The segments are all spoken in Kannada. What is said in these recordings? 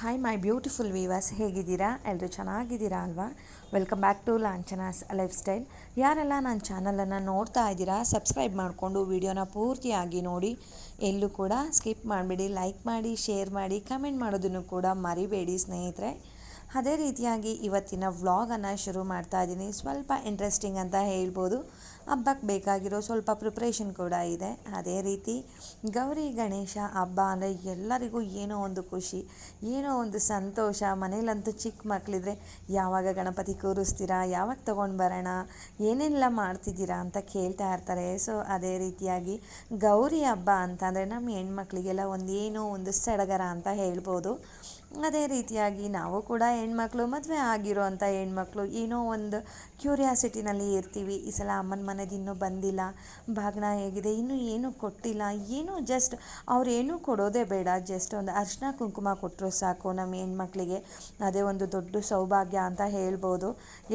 ಹಾಯ್ ಮೈ ಬ್ಯೂಟಿಫುಲ್ ವೀವರ್ಸ್ ಹೇಗಿದ್ದೀರಾ? ಎಲ್ಲರೂ ಚೆನ್ನಾಗಿದ್ದೀರಾ ಅಲ್ವಾ? Welcome back to Lanchana's life style ಯಾರೆಲ್ಲ ನನ್ನ ಚಾನಲನ್ನು ನೋಡ್ತಾ ಇದ್ದೀರಾ ಸಬ್ಸ್ಕ್ರೈಬ್ ಮಾಡಿಕೊಂಡು ವೀಡಿಯೋನ ಪೂರ್ತಿಯಾಗಿ ನೋಡಿ. ಎಲ್ಲೂ ಕೂಡ ಸ್ಕಿಪ್ ಮಾಡಿಬಿಡಿ ಲೈಕ್ ಮಾಡಿ ಶೇರ್ ಮಾಡಿ ಕಮೆಂಟ್ ಮಾಡೋದನ್ನು ಕೂಡ ಮರಿಬೇಡಿ ಸ್ನೇಹಿತರೆ. ಅದೇ ರೀತಿಯಾಗಿ ಇವತ್ತಿನ ವ್ಲಾಗನ್ನು ಶುರು ಮಾಡ್ತಾ ಇದ್ದೀನಿ. ಸ್ವಲ್ಪ ಇಂಟ್ರೆಸ್ಟಿಂಗ್ ಅಂತ ಹೇಳ್ಬೋದು. ಹಬ್ಬಕ್ಕೆ ಬೇಕಾಗಿರೋ ಸ್ವಲ್ಪ ಪ್ರಿಪ್ರೇಷನ್ ಕೂಡ ಇದೆ. ಅದೇ ರೀತಿ ಗೌರಿ, ಗಣೇಶ, ಹಬ್ಬ ಅಂದರೆ ಎಲ್ಲರಿಗೂ ಏನೋ ಒಂದು ಖುಷಿ, ಏನೋ ಒಂದು ಸಂತೋಷ. ಮನೇಲಂತೂ ಚಿಕ್ಕ ಮಕ್ಕಳಿದ್ರೆ ಯಾವಾಗ ಗಣಪತಿ ಕೂರಿಸ್ತೀರಾ, ಯಾವಾಗ ತೊಗೊಂಡು ಬರೋಣ, ಏನೆಲ್ಲ ಮಾಡ್ತಿದ್ದೀರಾ ಅಂತ ಕೇಳ್ತಾ ಇರ್ತಾರೆ. ಸೊ ಅದೇ ರೀತಿಯಾಗಿ ಗೌರಿ ಹಬ್ಬ ಅಂತಂದರೆ ನಮ್ಮ ಹೆಣ್ಮಕ್ಳಿಗೆಲ್ಲ ಒಂದು ಏನೋ ಒಂದು ಸಡಗರ ಅಂತ ಹೇಳ್ಬೋದು. ಅದೇ ರೀತಿಯಾಗಿ ನಾವು ಕೂಡ ಹೆಣ್ಮಕ್ಳು, ಮದುವೆ ಆಗಿರೋ ಅಂಥ ಹೆಣ್ಮಕ್ಳು ಏನೋ ಒಂದು ಕ್ಯೂರಿಯಾಸಿಟಿನಲ್ಲಿ ಇರ್ತೀವಿ. ಈ ಸಲ ಅಮ್ಮನ ಮನೆದು ಇನ್ನೂ ಬಂದಿಲ್ಲ ಬಾಗಿನ ಹೇಗಿದೆ, ಇನ್ನೂ ಏನೂ ಕೊಟ್ಟಿಲ್ಲ, ಏನೂ ಜಸ್ಟ್ ಅವ್ರು ಏನೂ ಕೊಡೋದೇ ಬೇಡ, ಜಸ್ಟ್ ಒಂದು ಅರ್ಶಿನ ಕುಂಕುಮ ಕೊಟ್ಟರು ಸಾಕು ನಮ್ಮ ಹೆಣ್ಮಕ್ಳಿಗೆ. ಅದೇ ಒಂದು ದೊಡ್ಡ ಸೌಭಾಗ್ಯ ಅಂತ ಹೇಳ್ಬೋದು.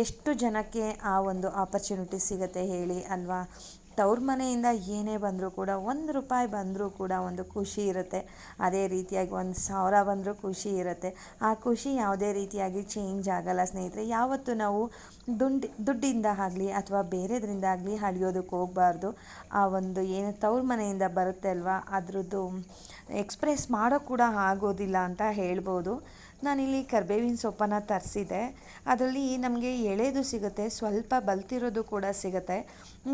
ಎಷ್ಟು ಜನಕ್ಕೆ ಆ ಒಂದು ಆಪರ್ಚುನಿಟಿ ಸಿಗುತ್ತೆ ಹೇಳಿ ಅಲ್ವಾ? ತವ್ರ ಮನೆಯಿಂದ ಏನೇ ಬಂದರೂ ಕೂಡ, ಒಂದು ರೂಪಾಯಿ ಬಂದರೂ ಕೂಡ ಒಂದು ಖುಷಿ ಇರುತ್ತೆ. ಅದೇ ರೀತಿಯಾಗಿ ಒಂದು ಸಾವಿರ ಬಂದರೂ ಖುಷಿ ಇರುತ್ತೆ. ಆ ಖುಷಿ ಯಾವುದೇ ರೀತಿಯಾಗಿ ಚೇಂಜ್ ಆಗಲ್ಲ ಸ್ನೇಹಿತರೆ. ಯಾವತ್ತೂ ನಾವು ದುಂಡ್, ದುಡ್ಡಿಂದ ಆಗಲಿ ಅಥವಾ ಬೇರೆದ್ರಿಂದ ಆಗಲಿ ಹಳಿಯೋದಕ್ಕೆ ಹೋಗಬಾರ್ದು. ಆ ಒಂದು ಏನು ತವ್ರ ಮನೆಯಿಂದ ಬರುತ್ತೆ ಅಲ್ವಾ? ಅದ್ರದ್ದು ಎಕ್ಸ್ಪ್ರೆಸ್ ಮಾಡೋ ಕೂಡ ಆಗೋದಿಲ್ಲ ಅಂತ ಹೇಳ್ಬೋದು. ನಾನಿಲ್ಲಿ ಕರ್ಬೇವಿನ ಸೊಪ್ಪನ್ನು ತರಿಸಿದೆ ಅದರಲ್ಲಿ ನಮಗೆ ಎಳೆದು ಸಿಗುತ್ತೆ, ಸ್ವಲ್ಪ ಬಲ್ತಿರೋದು ಕೂಡ ಸಿಗುತ್ತೆ.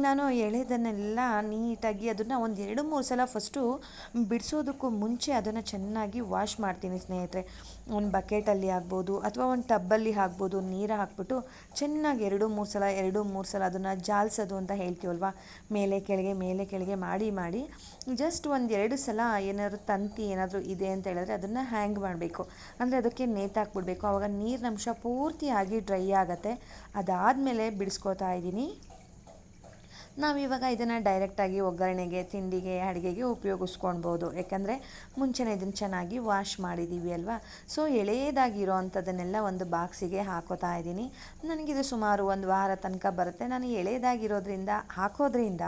ನಾನು ಎಳೆದನ್ನೆಲ್ಲ ನೀಟಾಗಿ ಅದನ್ನು ಒಂದು ಎರಡು ಮೂರು ಸಲ ಫಸ್ಟು ಬಿಡಿಸೋದಕ್ಕೂ ಮುಂಚೆ ಅದನ್ನು ಚೆನ್ನಾಗಿ ವಾಶ್ ಮಾಡ್ತೀನಿ ಸ್ನೇಹಿತರೆ. ಒಂದು ಬಕೆಟಲ್ಲಿ ಆಗ್ಬೋದು ಅಥವಾ ಒಂದು ಟಬ್ಬಲ್ಲಿ ಹಾಕ್ಬೋದು, ನೀರು ಹಾಕ್ಬಿಟ್ಟು ಚೆನ್ನಾಗಿ ಎರಡು ಮೂರು ಸಲ, ಎರಡು ಮೂರು ಸಲ ಅದನ್ನು ಜಾಲಿಸೋದು ಅಂತ ಹೇಳ್ತೀವಲ್ವ? ಮೇಲೆ ಕೆಳಗೆ ಮೇಲೆ ಕೆಳಗೆ ಮಾಡಿ ಮಾಡಿ ಜಸ್ಟ್ ಒಂದು ಎರಡು ಸಲ ಏನಾದರೂ ತಂತಿ ಏನಾದರೂ ಇದೆ ಅಂತ ಹೇಳಿದ್ರೆ ಅದನ್ನು ಹ್ಯಾಂಗ್ ಮಾಡಬೇಕು. ಅಂದರೆ ಅದಕ್ಕೆ ನೇತಾಕ್ಬಿಡ್ಬೇಕು ಆವಾಗ ನೀರಿನಂಶ ಪೂರ್ತಿಯಾಗಿ ಡ್ರೈ ಆಗುತ್ತೆ. ಅದಾದಮೇಲೆ ಬಿಡಿಸ್ಕೋತಾ ಇದ್ದೀನಿ. ನಾವಿವಾಗ ಇದನ್ನು ಡೈರೆಕ್ಟಾಗಿ ಒಗ್ಗರಣೆಗೆ, ತಿಂಡಿಗೆ, ಅಡುಗೆಗೆ ಉಪಯೋಗಿಸ್ಕೊಳ್ಬೋದು ಯಾಕಂದರೆ ಮುಂಚೆನೇ ಇದನ್ನು ಚೆನ್ನಾಗಿ ವಾಶ್ ಮಾಡಿದ್ದೀವಿ ಅಲ್ವಾ? ಸೊ ಎಳೆಯದಾಗಿರೋ ಅಂಥದ್ದನ್ನೆಲ್ಲ ಒಂದು ಬಾಕ್ಸಿಗೆ ಹಾಕೋತಾ ಇದ್ದೀನಿ. ನನಗಿದು ಸುಮಾರು ಒಂದು ವಾರ ತನಕ ಬರುತ್ತೆ. ನಾನು ಎಳೆಯದಾಗಿರೋದ್ರಿಂದ, ಹಾಕೋದ್ರಿಂದ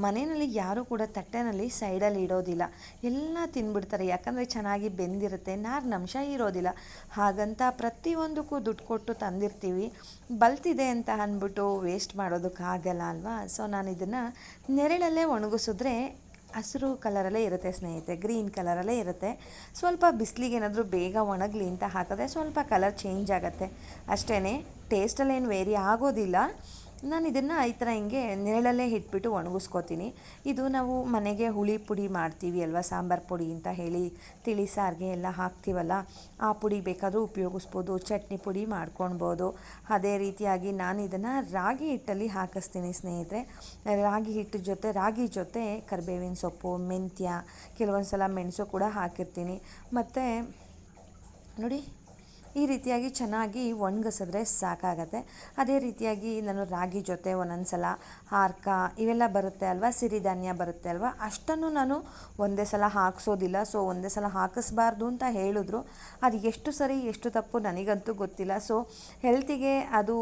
ಮನೆಯಲ್ಲಿ ಯಾರೂ ಕೂಡ ತಟ್ಟೆನಲ್ಲಿ ಸೈಡಲ್ಲಿ ಇಡೋದಿಲ್ಲ. ಎಲ್ಲ ತಿನ್ಬಿಡ್ತಾರೆ. ಯಾಕಂದರೆ ಚೆನ್ನಾಗಿ ಬೆಂದಿರುತ್ತೆ. ನಾರಿನಂಶ ಇರೋದಿಲ್ಲ. ಹಾಗಂತ ಪ್ರತಿಯೊಂದಕ್ಕೂ ದುಡ್ಡು ಕೊಟ್ಟು ತಂದಿರ್ತೀವಿ. ಬಲ್ತಿದೆ ಅಂತ ಅಂದ್ಬಿಟ್ಟು ವೇಸ್ಟ್ ಮಾಡೋದಕ್ಕಾಗಲ್ಲ ಅಲ್ವಾ? ಸೊ ನಾನು ಇದನ್ನು ನೆರಳಲ್ಲೇ ಒಣಗಿಸಿದ್ರೆ ಹಸಿರು ಕಲರಲ್ಲೇ ಇರುತ್ತೆ ಸ್ನೇಹಿತೆ ಗ್ರೀನ್ ಕಲರಲ್ಲೇ ಇರುತ್ತೆ. ಸ್ವಲ್ಪ ಬಿಸಿಲಿಗೆ ಏನಾದರೂ ಬೇಗ ಒಣಗಲಿ ಅಂತ ಹಾಕಿದ್ರೆ ಸ್ವಲ್ಪ ಕಲರ್ ಚೇಂಜ್ ಆಗುತ್ತೆ. ಅಷ್ಟೇ ಟೇಸ್ಟಲ್ಲೇನು ವೇರಿ ಆಗೋದಿಲ್ಲ. ನಾನು ಇದನ್ನು ಈ ಥರ ಹಿಂಗೆ ನೆರಳಲ್ಲೇ ಇಟ್ಬಿಟ್ಟು ಒಣಗಿಸ್ಕೋತೀನಿ. ಇದು ನಾವು ಮನೆಗೆ ಹುಳಿ ಪುಡಿ ಮಾಡ್ತೀವಿ ಅಲ್ವಾ, ಸಾಂಬಾರು ಪುಡಿ ಅಂತ ಹೇಳಿ, ತಿಳಿ, ಸಾರಿಗೆ ಎಲ್ಲ ಹಾಕ್ತೀವಲ್ಲ, ಆ ಪುಡಿ ಬೇಕಾದರೂ ಉಪಯೋಗಿಸ್ಬೋದು, ಚಟ್ನಿ ಪುಡಿ ಮಾಡ್ಕೊಳ್ಬೋದು ಅದೇ ರೀತಿಯಾಗಿ ನಾನು ಇದನ್ನು ರಾಗಿ ಹಿಟ್ಟಲ್ಲಿ ಹಾಕಿಸ್ತೀನಿ ಸ್ನೇಹಿತರೆ. ರಾಗಿ ಹಿಟ್ಟು ಜೊತೆ, ರಾಗಿ ಜೊತೆ ಕರಿಬೇವಿನ ಸೊಪ್ಪು, ಮೆಂತ್ಯ ಕೆಲವೊಂದು ಸಲ ಮೆಣಸು ಕೂಡ ಹಾಕಿರ್ತೀನಿ. ಮತ್ತು ನೋಡಿ ಈ ರೀತಿಯಾಗಿ ಚೆನ್ನಾಗಿ ಒಣಗಿಸಿದ್ರೆ ಸಾಕಾಗತ್ತೆ. ಅದೇ ರೀತಿಯಾಗಿ ನಾನು ರಾಗಿ ಜೊತೆ ಒಂದೊಂದು ಸಲ ಹಾರ್ಕ ಇವೆಲ್ಲ ಬರುತ್ತೆ ಅಲ್ವಾ? ಸಿರಿಧಾನ್ಯ ಬರುತ್ತೆ ಅಲ್ವಾ? ಅಷ್ಟನ್ನು ನಾನು ಒಂದೇ ಸಲ ಹಾಕ್ಸೋದಿಲ್ಲ. ಸೊ, ಒಂದೇ ಸಲ ಹಾಕಿಸ್ಬಾರ್ದು ಅಂತ ಹೇಳಿದ್ರು. ಅದು ಎಷ್ಟು ಸರಿ, ಎಷ್ಟು ತಪ್ಪು ನನಗಂತೂ ಗೊತ್ತಿಲ್ಲ. ಸೊ ಹೆಲ್ತಿಗೆ ಅದು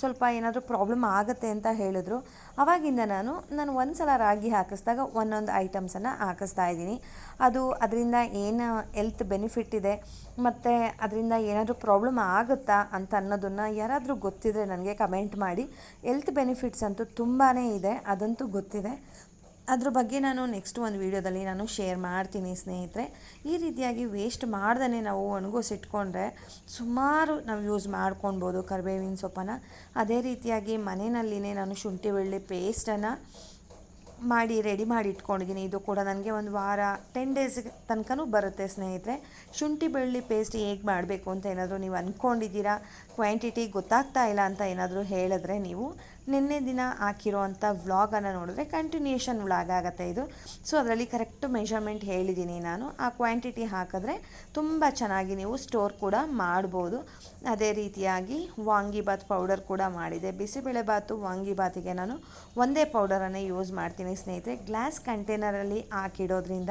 ಸ್ವಲ್ಪ ಏನಾದರೂ ಪ್ರಾಬ್ಲಮ್ ಆಗುತ್ತೆ ಅಂತ ಹೇಳಿದ್ರು. ಅವಾಗಿಂದ ನಾನು ನಾನು ಒಂದು ಸಲ ರಾಗಿ ಹಾಕಿಸ್ದಾಗ ಒಂದೊಂದು ಐಟಮ್ಸನ್ನು ಹಾಕಿಸ್ತಾ ಇದ್ದೀನಿ. ಅದು ಅದರಿಂದ ಏನು ಎಲ್ತ್ ಬೆನಿಫಿಟ್ ಇದೆ, ಮತ್ತು ಅದರಿಂದ ಏನಾದರೂ ಪ್ರಾಬ್ಲಮ್ ಆಗುತ್ತಾ ಅಂತ ಅನ್ನೋದನ್ನು ಯಾರಾದರೂ ಗೊತ್ತಿದ್ದರೆ ನನಗೆ ಕಮೆಂಟ್ ಮಾಡಿ. ಎಲ್ತ್ ಬೆನಿಫಿಟ್ಸ್ ಅಂತೂ ತುಂಬಾ ಇದೆ, ಅದಂತೂ ಗೊತ್ತಿದೆ. ಅದ್ರ ಬಗ್ಗೆ ನಾನು ನೆಕ್ಸ್ಟ್ ಒಂದು ವೀಡಿಯೋದಲ್ಲಿ ನಾನು ಶೇರ್ ಮಾಡ್ತೀನಿ ಸ್ನೇಹಿತರೆ. ಈ ರೀತಿಯಾಗಿ ವೇಸ್ಟ್ ಮಾಡ್ದೇ ನಾವು ಒಣಗಿಸಿಟ್ಕೊಂಡ್ರೆ ಸುಮಾರು ನಾವು ಯೂಸ್ ಮಾಡ್ಕೊಳ್ಬೋದು ಕರಿಬೇವಿನ ಸೊಪ್ಪನ್ನು. ಅದೇ ರೀತಿಯಾಗಿ ಮನೆಯಲ್ಲಿನೇ ನಾನು ಶುಂಠಿ ಬೆಳ್ಳಿ ಪೇಸ್ಟನ್ನು ಮಾಡಿ ರೆಡಿ ಮಾಡಿ ಇಟ್ಕೊಂಡಿದ್ದೀನಿ ಇದು ಕೂಡ ನನಗೆ ಒಂದು ವಾರ ಟೆನ್ ಡೇಸ್ ತನಕನೂ ಬರುತ್ತೆ ಸ್ನೇಹಿತರೆ. ಶುಂಠಿ ಬೆಳ್ಳಿ ಪೇಸ್ಟ್ ಹೇಗೆ ಮಾಡಬೇಕು ಅಂತ ಏನಾದರೂ ನೀವು ಅಂದ್ಕೊಂಡಿದ್ದೀರಾ ಕ್ವಾಂಟಿಟಿ ಗೊತ್ತಾಗ್ತಾ ಇಲ್ಲ ಅಂತ ಏನಾದರೂ ಹೇಳಿದ್ರೆ ನೀವು ನಿನ್ನೆ ದಿನ ಹಾಕಿರೋವಂಥ ವ್ಲಾಗನ್ನು ನೋಡಿದ್ರೆ ಕಂಟಿನ್ಯೂಷನ್ ವ್ಲಾಗ್ ಆಗುತ್ತೆ ಇದು. ಸೊ ಅದರಲ್ಲಿ ಕರೆಕ್ಟ್ ಮೆಷರ್ಮೆಂಟ್ ಹೇಳಿದ್ದೀನಿ ನಾನು. ಆ ಕ್ವಾಂಟಿಟಿ ಹಾಕಿದ್ರೆ ತುಂಬ ಚೆನ್ನಾಗಿ ನೀವು ಸ್ಟೋರ್ ಕೂಡ ಮಾಡ್ಬೋದು. ಅದೇ ರೀತಿಯಾಗಿ ವಾಂಗಿಬಾತ್ ಪೌಡರ್ ಕೂಡ ಮಾಡಿದೆ. ಬಿಸಿಬೇಳೆಬಾತು ವಾಂಗಿಬಾತಿಗೆ ನಾನು ಒಂದೇ ಪೌಡರನ್ನು ಯೂಸ್ ಮಾಡ್ತೀನಿ ಸ್ನೇಹಿತರೆ. ಗ್ಲಾಸ್ ಕಂಟೈನರಲ್ಲಿ ಹಾಕಿಡೋದ್ರಿಂದ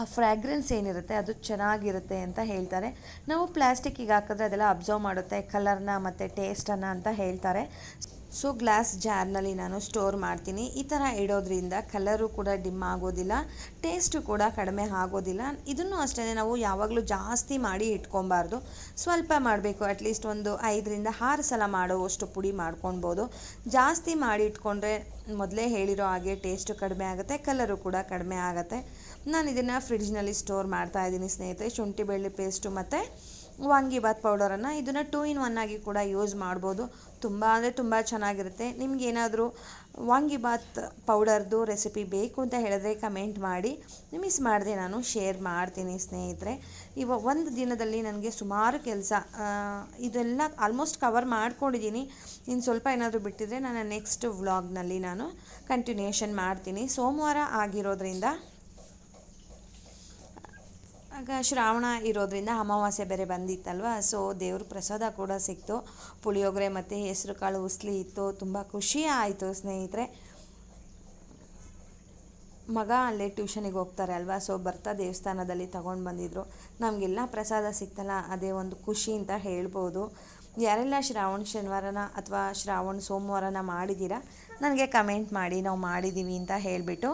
ಆ ಫ್ರ್ಯಾಗ್ರೆನ್ಸ್ ಏನಿರುತ್ತೆ, ಅದು ಚೆನ್ನಾಗಿರುತ್ತೆ ಅಂತ ಹೇಳ್ತಾರೆ. ನಾವು ಪ್ಲಾಸ್ಟಿಕ್ಕಿಗೆ ಹಾಕಿದ್ರೆ ಅದೆಲ್ಲ ಅಬ್ಸರ್ವ್ ಮಾಡುತ್ತೆ ಕಲರ್ನ ಮತ್ತು ಟೇಸ್ಟನ್ನು ಅಂತ ಹೇಳ್ತಾರೆ. ಸೊ ಗ್ಲಾಸ್ ಜಾರ್ನಲ್ಲಿ ನಾನು ಸ್ಟೋರ್ ಮಾಡ್ತೀನಿ. ಈ ಥರ ಇಡೋದ್ರಿಂದ ಕಲರು ಕೂಡ ಡಿಮ್ ಆಗೋದಿಲ್ಲ ಟೇಸ್ಟು ಕೂಡ ಕಡಿಮೆ ಆಗೋದಿಲ್ಲ. ಇದನ್ನು ಅಷ್ಟೇ ನಾವು ಯಾವಾಗಲೂ ಜಾಸ್ತಿ ಮಾಡಿ ಇಟ್ಕೊಬಾರ್ದು. ಸ್ವಲ್ಪ ಮಾಡಬೇಕು ಅಟ್ಲೀಸ್ಟ್ ಒಂದು ಐದರಿಂದ ಆರು ಸಲ ಮಾಡುವಷ್ಟು ಪುಡಿ ಮಾಡ್ಕೊಳ್ಬೋದು. ಜಾಸ್ತಿ ಮಾಡಿ ಇಟ್ಕೊಂಡ್ರೆ ಮೊದಲೇ ಹೇಳಿರೋ ಹಾಗೆ ಟೇಸ್ಟು ಕಡಿಮೆ ಆಗುತ್ತೆ ಕಲರು ಕೂಡ ಕಡಿಮೆ ಆಗುತ್ತೆ. ನಾನು ಇದನ್ನು ಫ್ರಿಡ್ಜ್ನಲ್ಲಿ ಸ್ಟೋರ್ ಮಾಡ್ತಾ ಇದ್ದೀನಿ ಸ್ನೇಹಿತರೆ. ಶುಂಠಿ ಬೆಳ್ಳಿ ಪೇಸ್ಟು ಮತ್ತು ವಾಂಗಿಬಾತ್ ಪೌಡರನ್ನು ಇದನ್ನು ಟೂ ಇನ್ ಒನ್ ಆಗಿ ಕೂಡ ಯೂಸ್ ಮಾಡ್ಬೋದು. ತುಂಬ ಅಂದರೆ ತುಂಬ ಚೆನ್ನಾಗಿರುತ್ತೆ. ನಿಮಗೇನಾದರೂ ವಾಂಗಿಬಾತ್ ಪೌಡರ್ದು ರೆಸಿಪಿ ಬೇಕು ಅಂತ ಹೇಳಿದ್ರೆ ಕಮೆಂಟ್ ಮಾಡಿ. ಮಿಸ್ ಮಾಡಿದೆ ನಾನು ಶೇರ್ ಮಾಡ್ತೀನಿ ಸ್ನೇಹಿತರೆ. ಇವ ಒಂದು ದಿನದಲ್ಲಿ ನನಗೆ ಸುಮಾರು ಕೆಲಸ ಇದೆಲ್ಲ ಆಲ್ಮೋಸ್ಟ್ ಕವರ್ ಮಾಡ್ಕೊಂಡಿದ್ದೀನಿ. ಇನ್ನು ಸ್ವಲ್ಪ ಏನಾದರೂ ಬಿಟ್ಟಿದ್ರೆ ನಾನು ನೆಕ್ಸ್ಟ್ ವ್ಲಾಗ್ನಲ್ಲಿ ನಾನು ಕಂಟಿನ್ಯೂಷನ್ ಮಾಡ್ತೀನಿ. ಸೋಮವಾರ ಆಗಿರೋದ್ರಿಂದ ಆಗ ಶ್ರಾವಣ ಇರೋದ್ರಿಂದ ಅಮಾವಾಸ್ಯೆ ಬೇರೆ ಬಂದಿತ್ತಲ್ವ? ಸೊ ದೇವ್ರ ಪ್ರಸಾದ ಕೂಡ ಸಿಕ್ತು. ಪುಳಿಯೋಗರೆ ಮತ್ತು ಹೆಸರು ಕಾಳು ಉಸ್ಲಿ ಇತ್ತು. ತುಂಬ ಖುಷಿ ಆಯಿತು ಸ್ನೇಹಿತರೆ. ಮಗ ಅಲ್ಲೇ ಟ್ಯೂಷನಿಗೆ ಹೋಗ್ತಾರೆ ಅಲ್ವಾ? ಸೊ ಬರ್ತಾ ದೇವಸ್ಥಾನದಲ್ಲಿ ತಗೊಂಡು ಬಂದಿದ್ರು. ನಮಗೆಲ್ಲ ಪ್ರಸಾದ ಸಿಕ್ತಲ್ಲ, ಅದೇ ಒಂದು ಖುಷಿ ಅಂತ ಹೇಳ್ಬೋದು. ಯಾರೆಲ್ಲ ಶ್ರಾವಣ ಶನಿವಾರನ ಅಥವಾ ಶ್ರಾವಣ ಸೋಮವಾರನ ಮಾಡಿದ್ದೀರಾ? ನನಗೆ ಕಮೆಂಟ್ ಮಾಡಿ. ನಾವು ಮಾಡಿದ್ದೀವಿ ಅಂತ ಹೇಳಿಬಿಟ್ಟು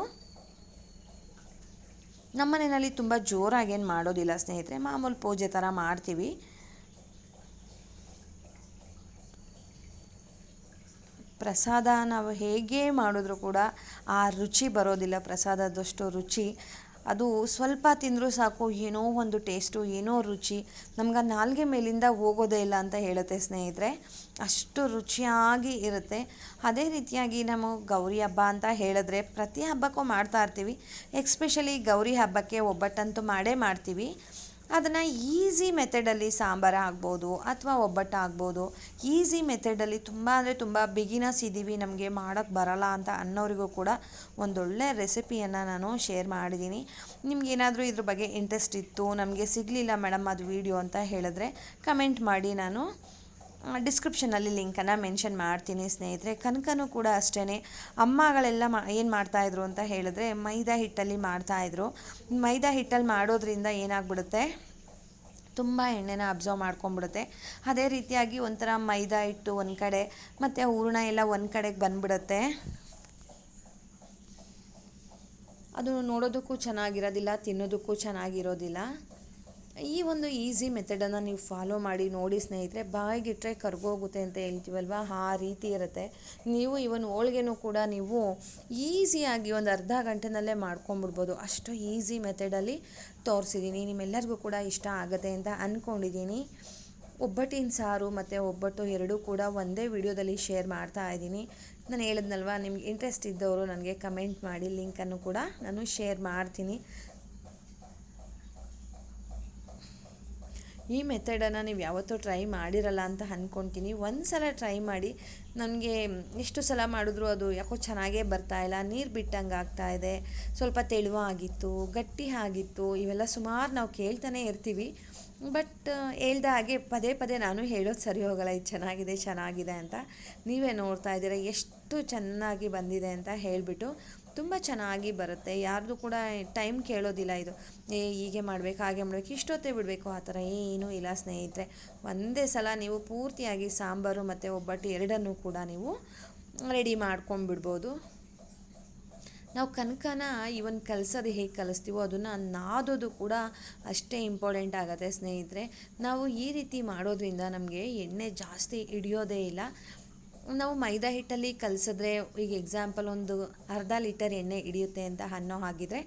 ನಮ್ಮ ಮನೆಯಲ್ಲಿ ತುಂಬ ಜೋರಾಗೇನು ಮಾಡೋದಿಲ್ಲ ಸ್ನೇಹಿತರೆ, ಮಾಮೂಲು ಪೂಜೆ ಥರ ಮಾಡ್ತೀವಿ. ಪ್ರಸಾದ ನಾವು ಹೇಗೆ ಮಾಡಿದ್ರೂ ಕೂಡ ಆ ರುಚಿ ಬರೋದಿಲ್ಲ, ಪ್ರಸಾದದಷ್ಟು ರುಚಿ. ಅದು ಸ್ವಲ್ಪ ತಿಂದರೂ ಸಾಕು, ಏನೋ ಒಂದು ಟೇಸ್ಟು, ಏನೋ ರುಚಿ. ನಮ್ಗೆ ಆ ನಾಲ್ಗೆ ಮೇಲಿಂದ ಹೋಗೋದೇ ಇಲ್ಲ ಅಂತ ಹೇಳುತ್ತೆ ಸ್ನೇಹಿತರೆ. ಅಷ್ಟು ರುಚಿಯಾಗಿ ಇರುತ್ತೆ. ಅದೇ ರೀತಿಯಾಗಿ ನಾವು ಗೌರಿ ಹಬ್ಬ ಅಂತ ಹೇಳಿದ್ರೆ ಪ್ರತಿ ಹಬ್ಬಕ್ಕೂ ಮಾಡ್ತಾ ಇರ್ತೀವಿ. ಎಕ್ಸ್ಪೆಷಲಿ ಗೌರಿ ಹಬ್ಬಕ್ಕೆ ಒಬ್ಬಟ್ಟಂತೂ ಮಾಡೇ ಮಾಡ್ತೀವಿ. ಅದನ್ನು ಈಸಿ ಮೆಥಡಲ್ಲಿ ಸಾಂಬಾರು ಆಗ್ಬೋದು ಅಥವಾ ಒಬ್ಬಟ್ಟು ಆಗ್ಬೋದು. ಈಸಿ ಮೆಥಡಲ್ಲಿ ತುಂಬ ಅಂದರೆ ತುಂಬ ಬಿಗಿನಸ್ ಇದ್ದೀವಿ ನಮಗೆ ಮಾಡೋಕ್ಕೆ ಬರಲ್ಲ ಅಂತ ಅನ್ನೋರಿಗೂ ಕೂಡ ಒಂದೊಳ್ಳೆ ರೆಸಿಪಿಯನ್ನು ನಾನು ಶೇರ್ ಮಾಡಿದ್ದೀನಿ ನಿಮ್ಗೇನಾದರೂ ಇದ್ರ ಬಗ್ಗೆ ಇಂಟ್ರೆಸ್ಟ್ ಇತ್ತು, ನಮಗೆ ಸಿಗಲಿಲ್ಲ ಮೇಡಮ್ ಅದು ವೀಡಿಯೋ ಅಂತ ಹೇಳಿದ್ರೆ ಕಮೆಂಟ್ ಮಾಡಿ ನಾನು ಡಿಸ್ಕ್ರಿಪ್ಷನಲ್ಲಿ ಲಿಂಕನ್ನು ಮೆನ್ಷನ್ ಮಾಡ್ತೀನಿ ಸ್ನೇಹಿತರೆ. ಕನಕನೂ ಕೂಡ ಅಷ್ಟೇ ಅಮ್ಮಗಳೆಲ್ಲ ಮಾ, ಏನು ಮಾಡ್ತಾಯಿದ್ರು ಅಂತ ಹೇಳಿದ್ರೆ ಮೈದಾ ಹಿಟ್ಟಲ್ಲಿ ಮಾಡ್ತಾಯಿದ್ರು ಮೈದಾ ಹಿಟ್ಟಲ್ಲಿ ಮಾಡೋದ್ರಿಂದ ಏನಾಗ್ಬಿಡುತ್ತೆ? ತುಂಬ ಎಣ್ಣೆನ ಅಬ್ಸರ್ವ್ ಮಾಡ್ಕೊಂಬಿಡುತ್ತೆ ಅದೇ ರೀತಿಯಾಗಿ ಒಂಥರ ಮೈದಾ ಹಿಟ್ಟು ಒಂದು ಕಡೆ, ಮತ್ತು ಹೂರ್ಣ ಎಲ್ಲ ಒಂದು ಕಡೆಗೆ ಬಂದ್ಬಿಡುತ್ತೆ. ಅದು ನೋಡೋದಕ್ಕೂ ಚೆನ್ನಾಗಿರೋದಿಲ್ಲ, ತಿನ್ನೋದಕ್ಕೂ ಚೆನ್ನಾಗಿರೋದಿಲ್ಲ. ಈ ಒಂದು ಈಸಿ ಮೆಥಡನ್ನು ನೀವು ಫಾಲೋ ಮಾಡಿ, ನೋಡಿ ಸ್ನೇಹಿತರೆ ಬಾಯಿಗಿಟ್ಟರೆ ಕರ್ಗೋಗುತ್ತೆ ಅಂತ ಹೇಳ್ತೀವಲ್ವ? ಆ ರೀತಿ ಇರುತ್ತೆ. ನೀವು ಇವನ್ ಹೋಳ್ಗೆನೂ ಕೂಡ ನೀವು ಈಸಿಯಾಗಿ ಒಂದು ಅರ್ಧ ಗಂಟೆನಲ್ಲೇ ಮಾಡ್ಕೊಂಬಿಡ್ಬೋದು ಅಷ್ಟು ಈಸಿ ಮೆಥಡಲ್ಲಿ ತೋರಿಸಿದ್ದೀನಿ ನಿಮ್ಮೆಲ್ಲರಿಗೂ ಕೂಡ ಇಷ್ಟ ಆಗುತ್ತೆ ಅಂತ ಅಂದ್ಕೊಂಡಿದ್ದೀನಿ ಒಬ್ಬಟ್ಟಿನ ಸಾರು ಮತ್ತು ಒಬ್ಬಟ್ಟು ಎರಡೂ ಕೂಡ ಒಂದೇ ವಿಡಿಯೋದಲ್ಲಿ ಶೇರ್ ಮಾಡ್ತಾ ಇದ್ದೀನಿ. ನಾನು ಹೇಳಿದ್ನಲ್ವ, ನಿಮ್ಗೆ ಇಂಟ್ರೆಸ್ಟ್ ಇದ್ದವರು ನನಗೆ ಕಮೆಂಟ್ ಮಾಡಿ ಲಿಂಕನ್ನು ಕೂಡ ನಾನು ಶೇರ್ ಮಾಡ್ತೀನಿ. ಈ ಮೆಥಡನ್ನು ನೀವು ಯಾವತ್ತೂ ಟ್ರೈ ಮಾಡಿರಲ್ಲ ಅಂತ ಅಂದ್ಕೊತೀನಿ ಒಂದು ಸಲ ಟ್ರೈ ಮಾಡಿ. ನನಗೆ ಎಷ್ಟು ಸಲ ಮಾಡಿದ್ರು ಅದು ಯಾಕೋ ಚೆನ್ನಾಗೇ ಬರ್ತಾಯಿಲ್ಲ ನೀರು ಬಿಟ್ಟಂಗೆ ಆಗ್ತಾಯಿದೆ ಸ್ವಲ್ಪ ತೆಳುವಾಗಿತ್ತು ಗಟ್ಟಿ ಆಗಿತ್ತು, ಇವೆಲ್ಲ ಸುಮಾರು ನಾವು ಕೇಳ್ತಾನೆ ಇರ್ತೀವಿ. ಬಟ್ ಹೇಳ್ದ ಹಾಗೆ ಪದೇ ಪದೇ ನಾನು ಹೇಳೋದು ಸರಿ ಹೋಗಲ್ಲ, ಇದು ಚೆನ್ನಾಗಿದೆ ಚೆನ್ನಾಗಿದೆ ಅಂತ. ನೀವೇ ನೋಡ್ತಾ ಇದ್ದೀರ, ಎಷ್ಟು ಚೆನ್ನಾಗಿ ಬಂದಿದೆ ಅಂತ ಹೇಳಿಬಿಟ್ಟು. ತುಂಬ ಚೆನ್ನಾಗಿ ಬರುತ್ತೆ. ಯಾರ್ದು ಕೂಡ ಟೈಮ್ ಕೇಳೋದಿಲ್ಲ ಇದು. ಏ, ಹೀಗೆ ಮಾಡಬೇಕು, ಹಾಗೆ ಮಾಡಬೇಕು, ಇಷ್ಟೊತ್ತೇ ಬಿಡಬೇಕು, ಆ ಥರ ಏನೂ ಇಲ್ಲ ಸ್ನೇಹಿತರೆ. ಒಂದೇ ಸಲ ನೀವು ಪೂರ್ತಿಯಾಗಿ ಸಾಂಬಾರು ಮತ್ತು ಒಬ್ಬಟ್ಟು ಎರಡನ್ನೂ ಕೂಡ ನೀವು ರೆಡಿ ಮಾಡ್ಕೊಂಡ್ಬಿಡ್ಬೋದು. ನಾವು ಕನಕನ ಇವನ್ ಕಲಿಸೋದು ಹೇಗೆ ಕಲಿಸ್ತೀವೋ ಅದನ್ನು ನಾದೋದು ಕೂಡ ಅಷ್ಟೇ ಇಂಪಾರ್ಟೆಂಟ್ ಆಗುತ್ತೆ ಸ್ನೇಹಿತರೆ. ನಾವು ಈ ರೀತಿ ಮಾಡೋದ್ರಿಂದ ನಮಗೆ ಎಣ್ಣೆ ಜಾಸ್ತಿ ಹಿಡಿಯೋದೇ ಇಲ್ಲ. ನಾವು ಮೈದಾ ಹಿಟ್ಟಲ್ಲಿ ಕಲಸಿದ್ರೆ ಈಗ ಎಕ್ಸಾಂಪಲ್ ಒಂದು ಅರ್ಧ ಲೀಟರ್ ಎಣ್ಣೆ ಹಿಡಿಯುತ್ತೆ ಅಂತ ಅನ್ನೋ ಹಾಗಿದ್ರೆ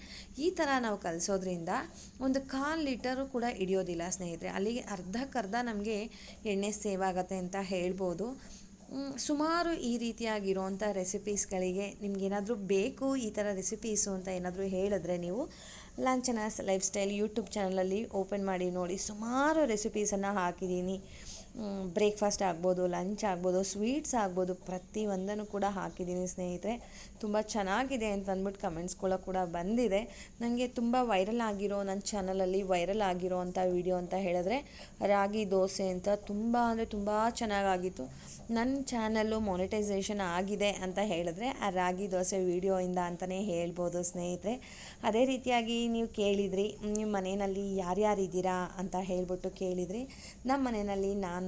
ಈ ಥರ ನಾವು ಕಲಿಸೋದ್ರಿಂದ ಒಂದು ಕಾಲು ಲೀಟರು ಕೂಡ ಹಿಡಿಯೋದಿಲ್ಲ ಸ್ನೇಹಿತರೆ. ಅಲ್ಲಿಗೆ ಅರ್ಧಕ್ಕರ್ಧ ನಮಗೆ ಎಣ್ಣೆ ಸೇವ್ ಆಗುತ್ತೆ ಅಂತ ಹೇಳ್ಬೋದು. ಸುಮಾರು ಈ ರೀತಿಯಾಗಿರೋವಂಥ ರೆಸಿಪೀಸ್ಗಳಿಗೆ ನಿಮಗೇನಾದರೂ ಬೇಕು ಈ ಥರ ರೆಸಿಪೀಸು ಅಂತ ಏನಾದರೂ ಹೇಳಿದ್ರೆ ನೀವು ಲಂಚನಾಸ್ ಲೈಫ್ ಸ್ಟೈಲ್ ಯೂಟ್ಯೂಬ್ ಚಾನಲಲ್ಲಿ ಓಪನ್ ಮಾಡಿ ನೋಡಿ. ಸುಮಾರು ರೆಸಿಪೀಸನ್ನು ಹಾಕಿದ್ದೀನಿ. ಬ್ರೇಕ್ಫಾಸ್ಟ್ ಆಗ್ಬೋದು, ಲಂಚ್ ಆಗ್ಬೋದು, ಸ್ವೀಟ್ಸ್ ಆಗ್ಬೋದು, ಪ್ರತಿಯೊಂದನ್ನು ಕೂಡ ಹಾಕಿದ್ದೀನಿ ಸ್ನೇಹಿತರೆ. ತುಂಬ ಚೆನ್ನಾಗಿದೆ ಅಂತ ಅಂದ್ಬಿಟ್ಟು ಕಮೆಂಟ್ಸ್ಗಳು ಕೂಡ ಬಂದಿದೆ. ನನಗೆ ತುಂಬ ವೈರಲ್ ಆಗಿರೋ ನನ್ನ ಚಾನಲಲ್ಲಿ ವೈರಲ್ ಆಗಿರೋ ಅಂಥ ವಿಡಿಯೋ ಅಂತ ಹೇಳಿದ್ರೆ, ರಾಗಿ ದೋಸೆ ಅಂತ ತುಂಬ ಅಂದರೆ ತುಂಬ ಚೆನ್ನಾಗಾಗಿತ್ತು. ನನ್ನ ಚಾನಲ್ಲು ಮೊನಿಟೈಸೇಷನ್ ಆಗಿದೆ ಅಂತ ಹೇಳಿದ್ರೆ, ಆ ರಾಗಿ ದೋಸೆ ವಿಡಿಯೋಯಿಂದ ಅಂತಲೇ ಹೇಳ್ಬೋದು ಸ್ನೇಹಿತರೆ. ಅದೇ ರೀತಿಯಾಗಿ ನೀವು ಕೇಳಿದ್ರಿ, ನಿಮ್ಮ ಮನೆಯಲ್ಲಿ ಯಾರ್ಯಾರಿದ್ದೀರಾ ಅಂತ ಹೇಳ್ಬಿಟ್ಟು ಕೇಳಿದ್ರಿ. ನಮ್ಮ ಮನೆಯಲ್ಲಿ ನಾನು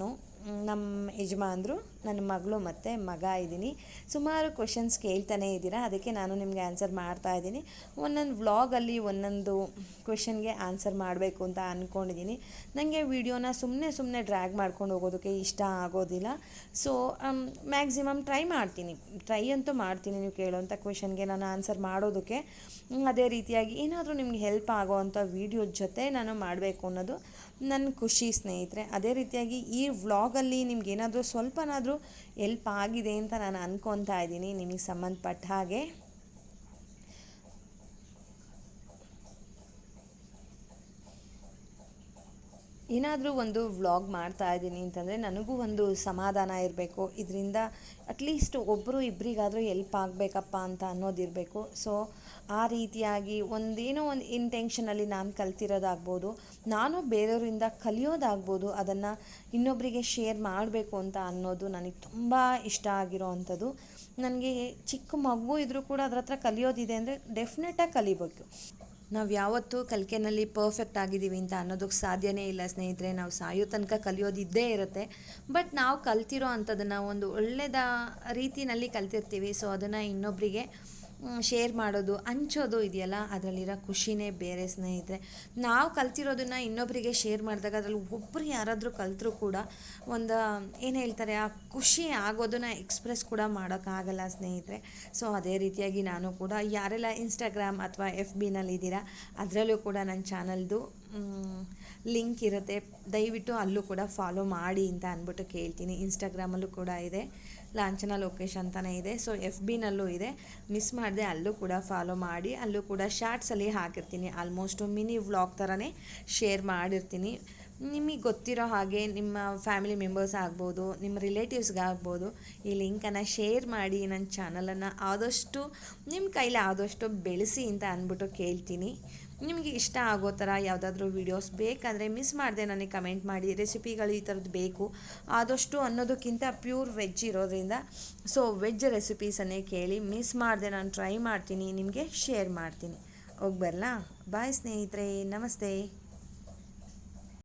ನಮ್ಮ ಯಜಮಾನ್ರು ನನ್ನ ಮಗಳು ಮತ್ತು ಮಗ ಇದ್ದೀನಿ. ಸುಮಾರು ಕ್ವೆಶನ್ಸ್ ಕೇಳ್ತಾನೆ ಇದ್ದೀರಾ, ಅದಕ್ಕೆ ನಾನು ನಿಮಗೆ ಆನ್ಸರ್ ಮಾಡ್ತಾ ಇದ್ದೀನಿ. ಒಂದೊಂದು ವ್ಲಾಗಲ್ಲಿ ಒಂದೊಂದು ಕ್ವೆಶನ್ಗೆ ಆನ್ಸರ್ ಮಾಡಬೇಕು ಅಂತ ಅಂದ್ಕೊಂಡಿದ್ದೀನಿ ನನಗೆ ವಿಡಿಯೋನ ಸುಮ್ಮನೆ ಸುಮ್ಮನೆ ಡ್ರ್ಯಾಗ್ ಮಾಡ್ಕೊಂಡು ಹೋಗೋದಕ್ಕೆ ಇಷ್ಟ ಆಗೋದಿಲ್ಲ. ಸೊ ಮ್ಯಾಕ್ಸಿಮಮ್ ಟ್ರೈ ಮಾಡ್ತೀನಿ. ಟ್ರೈ ಅಂತೂ ಮಾಡ್ತೀನಿ ನೀವು ಕೇಳೋವಂಥ ಕ್ವೆಶನ್ಗೆ ನಾನು ಆನ್ಸರ್ ಮಾಡೋದಕ್ಕೆ. ಅದೇ ರೀತಿಯಾಗಿ ಏನಾದರೂ ನಿಮ್ಗೆ ಹೆಲ್ಪ್ ಆಗೋ ಅಂಥ ವೀಡಿಯೋ ಜೊತೆ ನಾನು ಮಾಡಬೇಕು ಅನ್ನೋದು ನನ್ನ ಖುಷಿ ಸ್ನೇಹಿತರೆ, ಅದೇ ರೀತಿಯಾಗಿ ಈ ವ್ಲಾಗಲ್ಲಿ ನಿಮ್ಗೇನಾದರೂ ಸ್ವಲ್ಪನಾದರೂ ಹೆಲ್ಪ್ ಆಗಿದೆ ಅಂತ ನಾನು ಅಂದ್ಕೊತಾ ಇದ್ದೀನಿ ನಿಮಗೆ ಸಂಬಂಧಪಟ್ಟ ಹಾಗೆ. ಏನಾದರೂ ಒಂದು ವ್ಲಾಗ್ ಮಾಡ್ತಾ ಇದ್ದೀನಿ ಅಂತಂದರೆ ನನಗೂ ಒಂದು ಸಮಾಧಾನ ಇರಬೇಕು. ಇದರಿಂದ ಅಟ್ಲೀಸ್ಟ್ ಒಬ್ಬರು ಇಬ್ಬರಿಗಾದರೂ ಎಲ್ಪ್ ಆಗಬೇಕಪ್ಪ ಅಂತ ಅನ್ನೋದಿರಬೇಕು. ಸೊ ಆ ರೀತಿಯಾಗಿ ಒಂದೇನೋ ಒಂದು ಇಂಟೆನ್ಷನಲ್ಲಿ ನಾನು ಕಲ್ತಿರೋದಾಗ್ಬೋದು, ನಾನು ಬೇರೆಯವರಿಂದ ಕಲಿಯೋದಾಗ್ಬೋದು, ಅದನ್ನು ಇನ್ನೊಬ್ಬರಿಗೆ ಶೇರ್ ಮಾಡಬೇಕು ಅಂತ ಅನ್ನೋದು ನನಗೆ ತುಂಬ ಇಷ್ಟ ಆಗಿರೋ ನನಗೆ ಚಿಕ್ಕ ಮಗು ಇದ್ದರೂ ಕೂಡ ಅದ್ರ ಹತ್ರ ಕಲಿಯೋದಿದೆ ಅಂದರೆ ಡೆಫಿನೆಟಾಗಿ ಕಲಿಬೇಕು. ನಾವು ಯಾವತ್ತೂ ಕಲಿಕೆನಲ್ಲಿ ಪರ್ಫೆಕ್ಟ್ ಆಗಿದ್ದೀವಿ ಅಂತ ಅನ್ನೋದಕ್ಕೆ ಸಾಧ್ಯನೇ ಇಲ್ಲ ಸ್ನೇಹಿತರೆ. ನಾವು ಸಾಯೋ ತನಕ ಕಲಿಯೋದಿದ್ದೇ ಇರುತ್ತೆ. ಬಟ್ ನಾವು ಕಲ್ತಿರೋ ಅಂಥದ್ದನ್ನು ಒಂದು ಒಳ್ಳೆಯದ ರೀತಿಯಲ್ಲಿ ಕಲ್ತಿರ್ತೀವಿ. ಸೊ ಅದನ್ನು ಇನ್ನೊಬ್ಬರಿಗೆ ಶೇರ್ ಮಾಡೋದು, ಹಂಚೋದು ಇದೆಯಲ್ಲ, ಅದರಲ್ಲಿರೋ ಖುಷಿನೇ ಬೇರೆ ಸ್ನೇಹಿತರೆ. ನಾವು ಕಲ್ತಿರೋದನ್ನು ಇನ್ನೊಬ್ಬರಿಗೆ ಶೇರ್ ಮಾಡಿದಾಗ ಅದರಲ್ಲಿ ಒಬ್ಬರು ಯಾರಾದರೂ ಕಲ್ತರೂ ಕೂಡ ಒಂದು, ಏನು ಹೇಳ್ತಾರೆ, ಆ ಖುಷಿ ಆಗೋದನ್ನ ಎಕ್ಸ್ಪ್ರೆಸ್ ಕೂಡ ಮಾಡೋಕ್ಕಾಗಲ್ಲ ಸ್ನೇಹಿತರೆ. ಸೊ ಅದೇ ರೀತಿಯಾಗಿ ನಾನು ಕೂಡ ಯಾರೆಲ್ಲ ಇನ್ಸ್ಟಾಗ್ರಾಮ್ ಅಥವಾ ಎಫ್ ಬಿನಲ್ಲಿದ್ದೀರಾ ಅದರಲ್ಲೂ ಕೂಡ ನನ್ನ ಚಾನಲ್ದು ಲಿಂಕ್ ಇರುತ್ತೆ. ದಯವಿಟ್ಟು ಅಲ್ಲೂ ಕೂಡ ಫಾಲೋ ಮಾಡಿ ಅಂತ ಅಂದ್ಬಿಟ್ಟು ಕೇಳ್ತೀನಿ. ಇನ್ಸ್ಟಾಗ್ರಾಮಲ್ಲೂ ಕೂಡ ಇದೆ. ಲಾಂಛನ ಲೋಕೇಶ್ ಅಂತಲೇ ಇದೆ. ಸೊ ಎಫ್ ಬಿನಲ್ಲೂ ಇದೆ. ಮಿಸ್ ಮಾಡಿದೆ ಅಲ್ಲೂ ಕೂಡ ಫಾಲೋ ಮಾಡಿ. ಅಲ್ಲೂ ಕೂಡ ಶಾರ್ಟ್ಸಲ್ಲಿ ಹಾಕಿರ್ತೀನಿ. ಆಲ್ಮೋಸ್ಟು ಮಿನಿ ವ್ಲಾಗ್ ಥರನೇ ಶೇರ್ ಮಾಡಿರ್ತೀನಿ. ನಿಮಗೆ ಗೊತ್ತಿರೋ ಹಾಗೆ ನಿಮ್ಮ ಫ್ಯಾಮಿಲಿ ಮೆಂಬರ್ಸ್ ಆಗ್ಬೋದು, ನಿಮ್ಮ ರಿಲೇಟಿವ್ಸ್ಗಾಗ್ಬೋದು ಈ ಲಿಂಕನ್ನು ಶೇರ್ ಮಾಡಿ ನನ್ನ ಚಾನಲನ್ನು ಆದಷ್ಟು ನಿಮ್ಮ ಕೈಲಿ ಆದಷ್ಟು ಬೆಳೆಸಿ ಅಂತ ಅಂದ್ಬಿಟ್ಟು ಕೇಳ್ತೀನಿ. ನಿಮಗೆ ಇಷ್ಟ ಆಗೋ ಥರ ಯಾವುದಾದ್ರೂ ವೀಡಿಯೋಸ್ ಬೇಕಾದರೆ ಮಿಸ್ ಮಾಡಿದೆ ನನಗೆ ಕಮೆಂಟ್ ಮಾಡಿ. ರೆಸಿಪಿಗಳು ಈ ಥರದ್ದು ಬೇಕು. ಆದಷ್ಟು ಅನ್ನೋದಕ್ಕಿಂತ ಪ್ಯೂರ್ ವೆಜ್ ಇರೋದ್ರಿಂದ. ಸೊ ವೆಜ್ ರೆಸಿಪೀಸನ್ನೇ ಕೇಳಿ ಮಿಸ್ ಮಾಡಿದೆ ನಾನು ಟ್ರೈ ಮಾಡ್ತೀನಿ, ನಿಮಗೆ ಶೇರ್ ಮಾಡ್ತೀನಿ. ಹೋಗಿ ಬರಲಾ? ಬಾಯ್ ಸ್ನೇಹಿತರೆ, ನಮಸ್ತೆ.